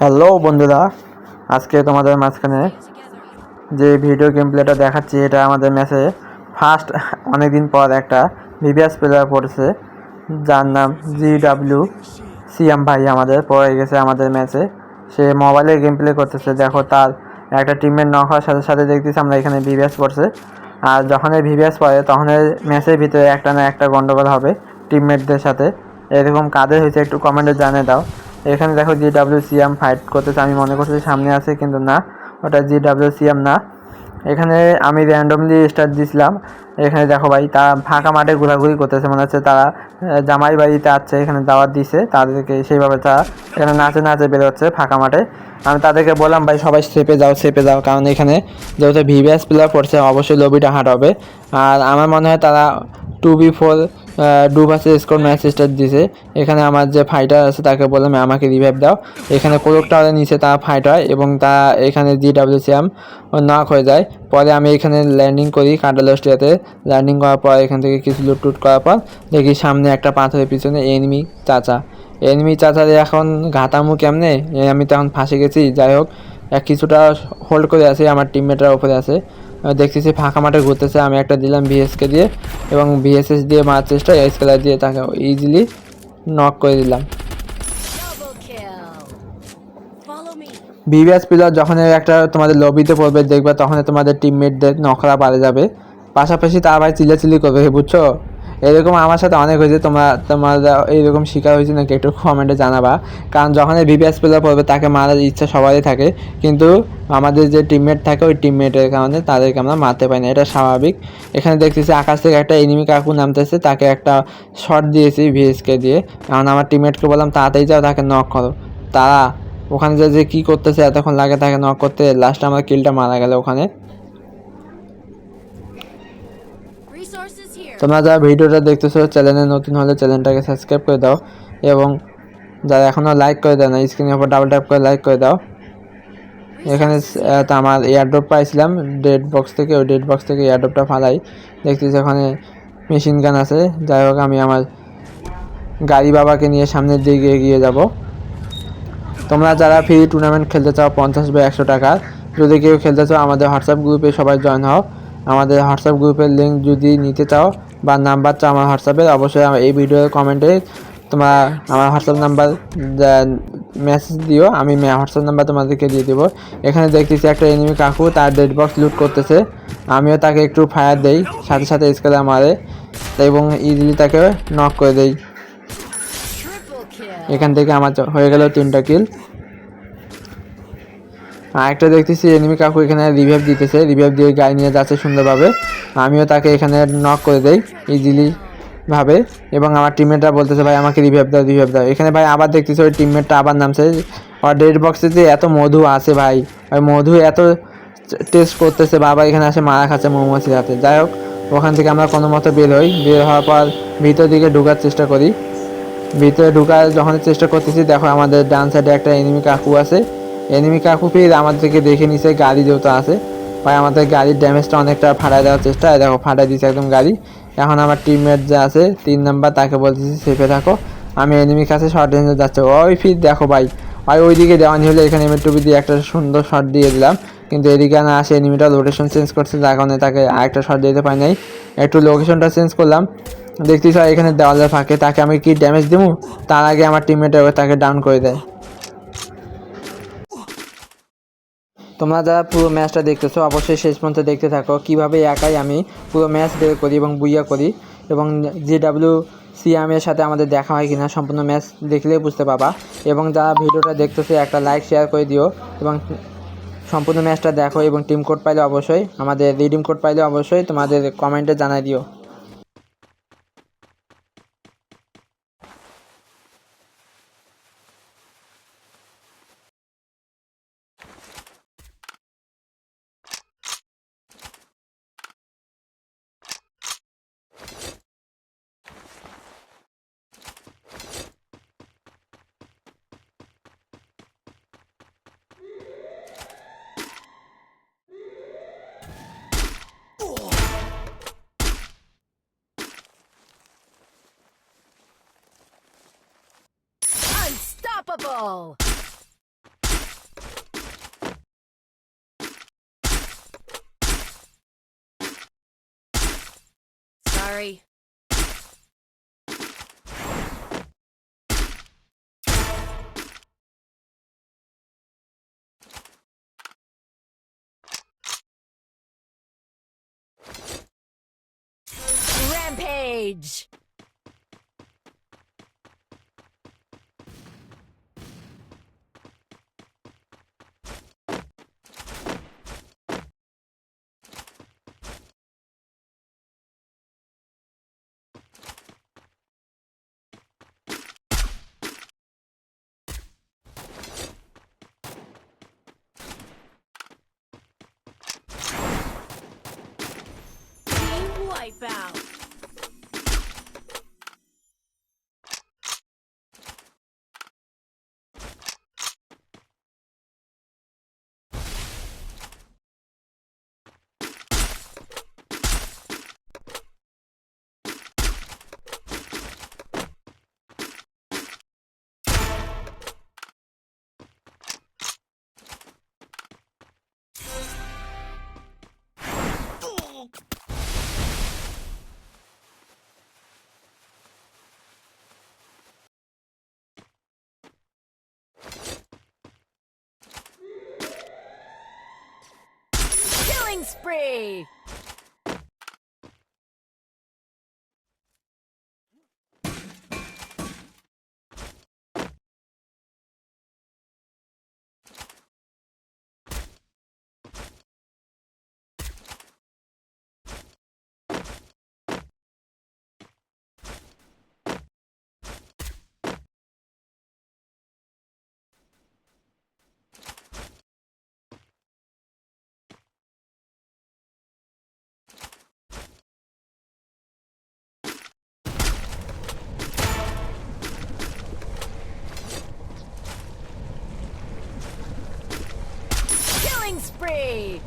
Hello বন্ধুরা। আজকে তোমাদের মাঝখানে যে ভিডিও গেম প্লেটা দেখাচ্ছি, এটা আমাদের ম্যাচে ফার্স্ট অনেকদিন পর একটা ভিভিএস প্লেয়ার পড়েছে, যার নাম জি ডাব্লিউ সিএম ভাই আমাদের পড়ে গেছে আমাদের ম্যাচে সে মোবাইলে গেম প্লে করতেছে, দেখো তার একটা টিমের নক হওয়ার সাথে সাথে দেখতেছি আমরা এখানে ভিভিএস পড়ছে। আর যখন এই ভিভিএস পড়ে, তখন ম্যাচের ভিতরে একটা না একটা গন্ডগোল হবে টিমমেটদের সাথে। এরকম কাদের হয়েছে একটু কমেন্টে জানিয়ে দাও। এখানে দেখো জি ডাব্লিউ সিএম ফাইট করতেছে, আমি মনে করছি সামনে আছে কিন্তু না, ওটা জি ডাব্লিউ সিএম না। এখানে আমি র্যান্ডমলি স্টার্ট দিয়েছিলাম এখানে দেখো ভাই, তারা ফাঁকা মাঠে ঘোরাঘুরি করতেছে, মনে হচ্ছে তারা জামাই বাড়িতে আছে, এখানে দাওয়াত দিছে, তাদেরকে সেইভাবে তারা এখানে নাচে নাচে বেরোচ্ছে ফাঁকা মাঠে। আমি তাদেরকে বললাম, ভাই, সবাই সেপে যাও সেপে যাও, কারণ এখানে যেহেতু ভিভিএস প্লেয়ার পড়ছে, অবশ্যই লবিটা হার্ড হবে আর আমার মনে হয় তারা টু বি ফোর ডু ভার্সেস স্কোর ম্যাচ স্টার্ট দিছে এখানে আমার যে ফাইটার আছে, তাকে বললাম আমাকে রিভাইভ দাও। এখানে কোলক টাওয়ারের নিচে তারা ফাইট হয় এবং তা এখানে জি ডাব্লিউ সিএম নক হয়ে যায়। পরে আমি এখানে ল্যান্ডিং করি কান্ডালস্টিয়াতে ল্যান্ডিং করার পর এখান থেকে কিছু লুট টুট করার পর দেখি সামনে একটা পাথরের পিছনে এনিমি চাচা। এনিমি চাচারে এখন ঘাতামু কেমনে? আমি তখন ফাঁসে গেছি, যাই হোক। কিছুটা হোল্ড করে আছে, আমার টিমমেটরা উপরে আছে। দেখতেছি ফাঁকা মাঠে ঘুরতেছে। আমি একটা দিলাম ভিএসকে দিয়ে এবং ভিএসএস দিয়ে মারার চেষ্টা এসকেলার দিয়ে তাকে ইজিলি নক করে দিলাম. ভিভিএস প্লেয়ার যখন একটা তোমাদের লবিতে পড়বে, দেখবে তখন তোমাদের টিমমেটদের নখরা পারে যাবে। পাশাপাশি তারা ভাই চিল্লাচিল্লি করবে, বুঝছ? এরকম আমার সাথে অনেক হয়েছে, তোমরা তোমরা এইরকম শিকার হয়েছে নাকি একটু কমেন্টে জানাবা। কারণ যখন ভিভিএস প্লেয়ার পড়বে, তাকে মারার ইচ্ছা সবারই থাকে। কিন্তু আমাদের যে টিমমেট থাকে, ওই টিমমেটের কারণে তাদেরকে আমরা মারতে পারি না, এটা স্বাভাবিক। এখানে দেখতেছি আকাশ থেকে একটা এনিমি কাকু নামতেছে, তাকে একটা শট দিয়েছি ভিএসকে দিয়ে। কারণ আমার টিমমেটকে বললাম, তাড়াতাড়ি যাও, তাকে নক করো। তারা ওখানে যে যে কী করতেছে, এতক্ষণ লাগে তাকে নক করতে লাস্টে আমার কিলটা মারা গেল ওখানে। তোমরা যারা ভিডিওটা দেখতেছো চ্যানেলে নতুন হলে চ্যানেলটাকে সাবস্ক্রাইব করে দাও এবং যারা এখনও লাইক করে দাও না স্ক্রিনের উপর ডাবল ট্যাপ করে লাইক করে দাও। এখানে আমার এয়ারড্রপ পাইছিলাম ডেড বক্স থেকে, ওই ডেড বক্স থেকে এয়ারড্রপটা ফালাই। দেখতেছি ওখানে মেশিন গান আছে। যাই হোক, আমি আমার গাড়ি বাবাকে নিয়ে সামনের দিকে এগিয়ে যাব। তোমরা যারা ফ্রি টুর্নামেন্ট খেলতে চাও, পঞ্চাশ বা একশো টাকা। যদি কেউ খেলতে চাও, আমাদের হোয়াটসঅ্যাপ গ্রুপে সবাই জয়েন হও। আমাদের হোয়াটসঅ্যাপ গ্রুপের লিঙ্ক যদি নিতে চাও বা নাম্বার চাও আমার হোয়াটসঅ্যাপে অবশ্যই আমার এই ভিডিওর কমেন্টে তোমার আমার হোয়াটসঅ্যাপ নাম্বার মেসেজ দিও। আমি হোয়াটসঅ্যাপ নাম্বার তোমাদেরকে দিয়ে দেবো। এখানে দেখতেছি একটা এনিমি কাকু তার ডেড বক্স লুট করতেছে। আমিও তাকে একটু ফায়ার দেই সাথে সাথে স্কেলে মারে এবং ইজিলি তাকে নক করে দেই। এখান থেকে আমার হয়ে গেল তিনটা কিল আরেকটা দেখতেছি এনিমি কাকু এখানে রিভাইভ দিতেছে রিভাইভ দিয়ে গায়ে নিয়ে যাচ্ছে সুন্দরভাবে। আমিও তাকে এখানে নক করে দেই ইজিলি ভাবে। এবং আমার টিমমেটরা বলতেছে, ভাই, আমাকে রিভাইভ দাও রিভাইভ দাও। এখানে ভাই আবার দেখতেছি, ওই টিমমেটটা আবার নামছে। আর ডেড বক্সে যে এত মধু আছে ভাই, ওই মধু এত টেস্ট করতেছে, বাবা এখানে আসে মারা খাচ্ছে মৌমাছির হাতে যাই হোক, ওখান থেকে আমরা কোনো মতো বের হই। বের হওয়ার পর ভিতর দিকে ঢোকার চেষ্টা করি। ভিতরে ঢোকার যখন চেষ্টা করতেছি, দেখো আমাদের ডান সাইডে একটা এনিমি কাকু আছে। এনিমি কাকু ফির আমাদেরকে দেখে নিছে, গাড়ি যেহেতু আছে। ভাই, আমাদের গাড়ির ড্যামেজটা অনেকটা ফাটাই দেওয়ার চেষ্টা। দেখো ফাটাই দিচ্ছে একদম গাড়ি। এখন আমার টিমমেট যে আছে, তিন নাম্বার তাকে বলতেছি সেফে থাকো। আমি এনিমির কাছে শর্ট রেঞ্জে যাচ্ছে। ওই ফির দেখো ভাই। ভাই, ওইদিকে দেওয়ানি হলে এখানে এমএ টুপি দিয়ে একটা সুন্দর শট দিয়ে দিলাম। কিন্তু এদিকে না আসে এনিমিটা লোকেশন চেঞ্জ করছে, যার কারণে তাকে আরেকটা শট দিতে পারি নাই। একটু লোকেশনটা চেঞ্জ করলাম। দেখতেছ এখানে দেওয়ালের ফাঁকে তাকে আমি কি ড্যামেজ দেবো তার আগে আমার টিমমেট তাকে ডাউন করে দেয়। তোমরা যারা পুরো ম্যাচটা দেখতেছো, অবশ্যই শেষ পর্যন্ত দেখতে থাকো। কীভাবে একাই আমি পুরো ম্যাচ বের করি এবং বুইয়া করি এবং জি ডাব্লিউ সিএমের সাথে আমাদের দেখা হয় কিনা সম্পূর্ণ ম্যাচ দেখলেই বুঝতে পাবা এবং যারা ভিডিওটা দেখতেছে, একটা লাইক শেয়ার করে দিও এবং সম্পূর্ণ ম্যাচটা দেখো এবং টিম কোড পাইলে অবশ্যই, আমাদের রিডিম কোড পাইলে অবশ্যই তোমাদের কমেন্টে জানাই দিও। Double! Sorry. Rampage! Wipeout! spray! Spree!